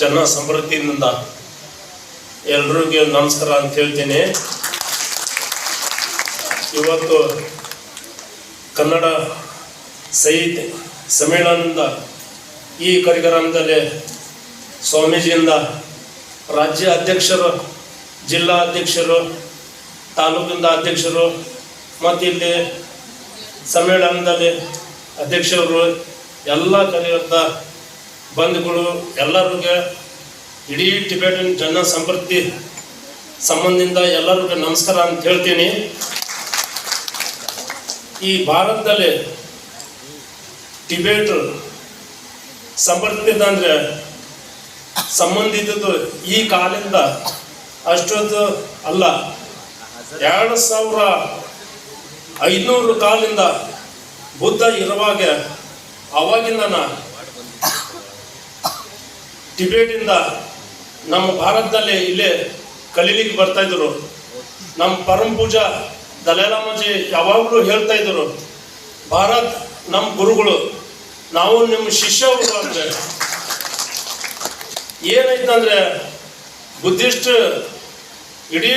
ಜನ ಸಮೃದ್ಧಿಯಿಂದ ಎಲ್ರಿಗೂ ನಮಸ್ಕಾರ ಅಂತ ಹೇಳ್ತೀನಿ. ಇವತ್ತು ಕನ್ನಡ ಸಾಹಿತ್ಯ ಸಮ್ಮೇಳನದಿಂದ ಈ ಕಾರ್ಯಕ್ರಮದಲ್ಲಿ ಸ್ವಾಮೀಜಿಯಿಂದ ರಾಜ್ಯ ಅಧ್ಯಕ್ಷರು, ಜಿಲ್ಲಾ ಅಧ್ಯಕ್ಷರು, ತಾಲೂಕಿಂದ ಅಧ್ಯಕ್ಷರು ಮತ್ತು ಇಲ್ಲಿ ಸಮ್ಮೇಳನದಲ್ಲಿ ಅಧ್ಯಕ್ಷರು, ಎಲ್ಲ ಕರೆಯುವಂಥ ಬಂಧುಗಳು ಎಲ್ಲರಿಗೆ ಇಡೀ ಟಿಬೇಟನ್ ಜನ ಸಂಪರ್ತಿ ಸಂಬಂಧದಿಂದ ಎಲ್ಲರಿಗೂ ನಮಸ್ಕಾರ ಅಂತ ಹೇಳ್ತೀನಿ. ಈ ಭಾರತದಲ್ಲಿ ಟಿಬೆಟ್ ಸಂಪರ್ಕಿತ ಅಂದರೆ ಸಂಬಂಧಿತದ್ದು ಈ ಕಾಲದಿಂದ ಅಷ್ಟೊಂದು ಅಲ್ಲ. ಎರಡು ಸಾವಿರ ಐನೂರು ಕಾಲಿಂದ ಬುದ್ಧ ಇರುವಾಗ ಅವಾಗಿಂದನ ಟಿಬೇಟಿಂದ ನಮ್ಮ ಭಾರತದಲ್ಲಿ ಇಲ್ಲೇ ಕಲೀಲಿಕ್ಕೆ ಬರ್ತಾ ಇದ್ರು ನಮ್ಮ ಪರಮ ಪೂಜಾ ದಲೈಲಾಮಾಜಿ ಯಾವಾಗಲೂ ಹೇಳ್ತಾ ಇದ್ರು ಭಾರತ್ ನಮ್ಮ ಗುರುಗಳು, ನಾವು ನಿಮ್ಮ ಶಿಷ್ಯರು ಅಂದ್ರೆ ಏನಾಯ್ತಂದ್ರೆ ಬುದ್ಧಿಸ್ಟ್ ಇಡೀ